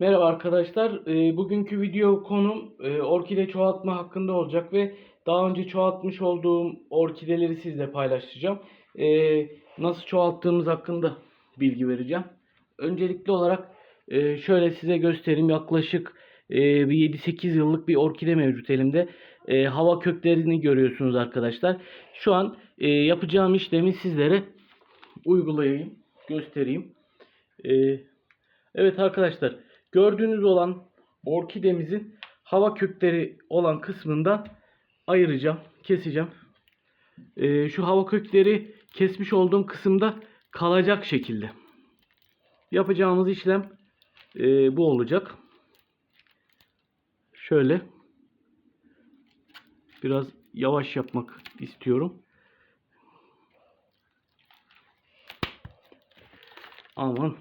Merhaba arkadaşlar. Ee, bugünkü video konum e, orkide çoğaltma hakkında olacak ve daha önce çoğaltmış olduğum orkideleri sizle paylaşacağım. Ee, nasıl çoğalttığımız hakkında bilgi vereceğim. Öncelikli olarak e, şöyle size göstereyim. Yaklaşık e, bir 7-8 yıllık bir orkide mevcut elimde. E, hava köklerini görüyorsunuz arkadaşlar. Şu an e, yapacağım işlemi sizlere uygulayayım, göstereyim. E, Evet arkadaşlar gördüğünüz olan orkidemizin hava kökleri olan kısmından ayıracağım, keseceğim. Ee, şu hava kökleri kesmiş olduğum kısımda kalacak şekilde. Yapacağımız işlem e, bu olacak. Şöyle biraz yavaş yapmak istiyorum. Aman.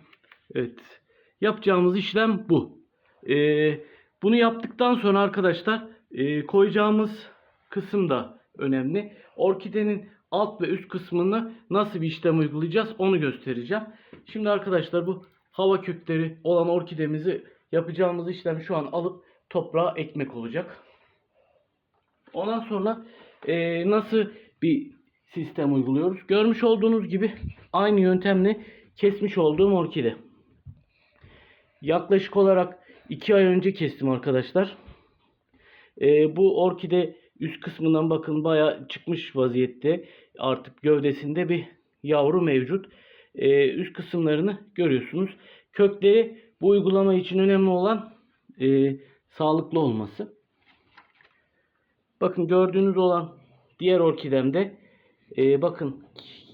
Evet. Yapacağımız işlem bu. Ee, bunu yaptıktan sonra arkadaşlar e, koyacağımız kısım da önemli. Orkidenin alt ve üst kısmını nasıl bir işlem uygulayacağız onu göstereceğim. Şimdi arkadaşlar bu hava kökleri olan orkidemizi yapacağımız işlem şu an alıp toprağa ekmek olacak. Ondan sonra e, nasıl bir sistem uyguluyoruz? Görmüş olduğunuz gibi aynı yöntemle kesmiş olduğum orkide. Yaklaşık olarak 2 ay önce kestim arkadaşlar. Ee, bu orkide üst kısmından bakın baya çıkmış vaziyette. Artık gövdesinde bir yavru mevcut. Ee, üst kısımlarını görüyorsunuz. Kökleri bu uygulama için önemli olan e, sağlıklı olması. Bakın gördüğünüz olan diğer orkidemde e, bakın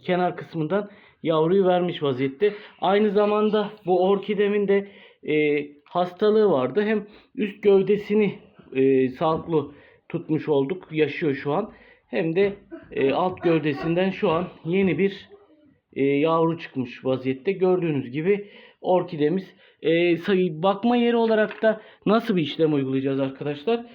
kenar kısmından yavruyu vermiş vaziyette. Aynı zamanda bu orkidemin de e, hastalığı vardı. Hem üst gövdesini e, sağlıklı tutmuş olduk. Yaşıyor şu an. Hem de e, alt gövdesinden şu an yeni bir e, yavru çıkmış vaziyette. Gördüğünüz gibi orkidemiz. E, sayı bakma yeri olarak da nasıl bir işlem uygulayacağız arkadaşlar?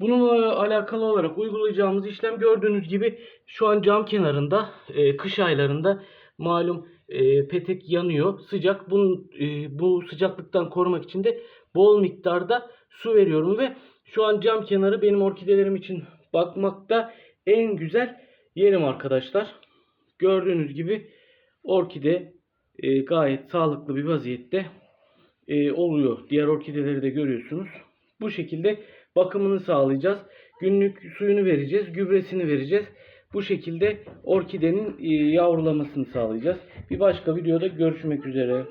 Bununla alakalı olarak uygulayacağımız işlem gördüğünüz gibi şu an cam kenarında e, kış aylarında malum e, petek yanıyor. Sıcak. Bunun, e, bu sıcaklıktan korumak için de bol miktarda su veriyorum ve şu an cam kenarı benim orkidelerim için bakmakta en güzel yerim arkadaşlar. Gördüğünüz gibi orkide e, gayet sağlıklı bir vaziyette e, oluyor. Diğer orkideleri de görüyorsunuz. Bu şekilde bakımını sağlayacağız. Günlük suyunu vereceğiz, gübresini vereceğiz. Bu şekilde orkidenin e, yavrulamasını sağlayacağız. Bir başka videoda görüşmek üzere.